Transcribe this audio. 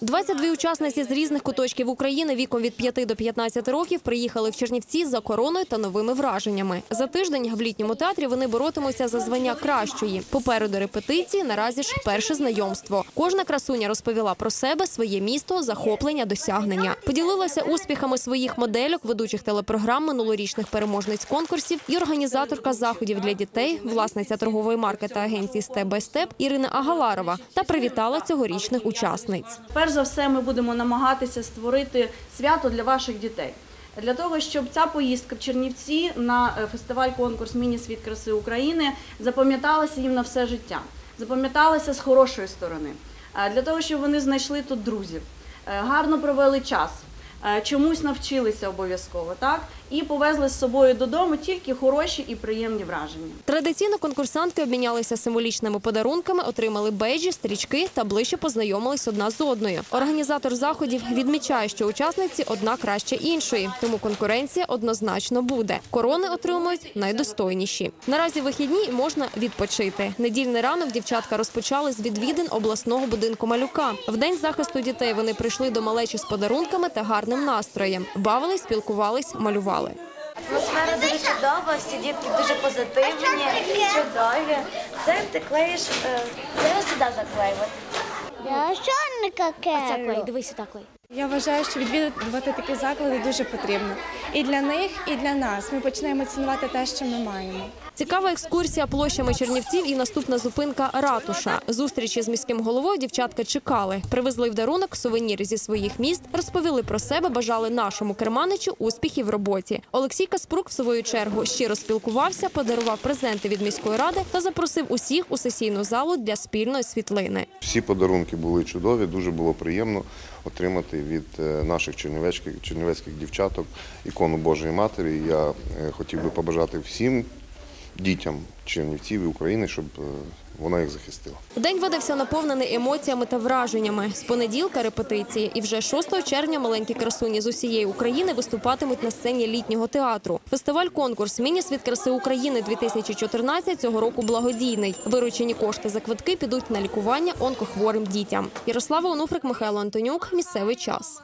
22 учасниці з різних куточків України віком від 5 до 15 років приїхали в Чернівці за короною та новими враженнями. За тиждень в літньому театрі вони боротимуться за звання кращої. Попереду репетиції наразі ж перше знайомство. Кожна красуня розповіла про себе, своє місто, захоплення, досягнення. Поділилася успіхами своїх модельок, ведучих телепрограм, минулорічних переможниць конкурсів і організаторка заходів для дітей, власниця торгової марки та агенції Степ бай Степ Ірина Агаларова та привітала цьогорічних учасниць. Перш за все, ми будемо намагатися створити свято для ваших дітей. Для того, щоб ця поїздка в Чернівці на е, фестиваль конкурс Міні світ краси України запам'яталася їм на все життя, запам'яталася з хорошої сторони. Е, Для того, щоб вони знайшли тут друзів, е, гарно провели час, чомусь навчилися обов'язково, і повезли з собою додому тільки хороші і приємні враження. Традиційно конкурсантки обмінялися символічними подарунками, отримали бейджі, стрічки та ближче познайомились одна з одною. Організатор заходів відмічає, що учасниці одна краще іншої, тому конкуренція однозначно буде. Корони отримують найдостойніші. Наразі вихідні можна відпочити. Недільний ранок дівчатка розпочали з відвідин обласного будинку малюка. В день захисту дітей вони прийшли до малечі з подарунками та гарним настроєм. Бавились, спілкувались, малювали. Атмосфера дуже чудова, всі дітки дуже позитивні, чудові. Це ти клеїш, е, це ось сюди заклеювати. Я чорника Оце клей, дивись сюди клей. Я вважаю, що відвідувати такі заклади дуже потрібно. І для них, і для нас. Ми починаємо цінувати те, що ми маємо. Цікава екскурсія площами Чернівців і наступна зупинка ратуша. Зустрічі з міським головою дівчатка чекали. Привезли в дарунок сувеніри зі своїх міст, розповіли про себе, бажали нашому керманичу успіхів в роботі. Олексій Каспрук, в свою чергу, щиро спілкувався, подарував презенти від міської ради та запросив усіх у сесійну залу для спільної світлини. Всі подарунки були чудові, дуже було приємно отримати від е, наших чернівецьких, чернівецьких дівчаток ікону Божої Матері. Я е, хотів би побажати всім дітям Чернівців і України, щоб е, вона їх захистила. День видався наповнений емоціями та враженнями. З понеділка репетиції, і вже 6 червня маленькі красуні з усієї України виступатимуть на сцені літнього театру. Фестиваль конкурс Міні світ краси України 2014 цього року благодійний. Виручені кошти за квитки підуть на лікування онкохворим дітям. Ярослава Онуфрик, Михайло Антонюк. Місцевий час.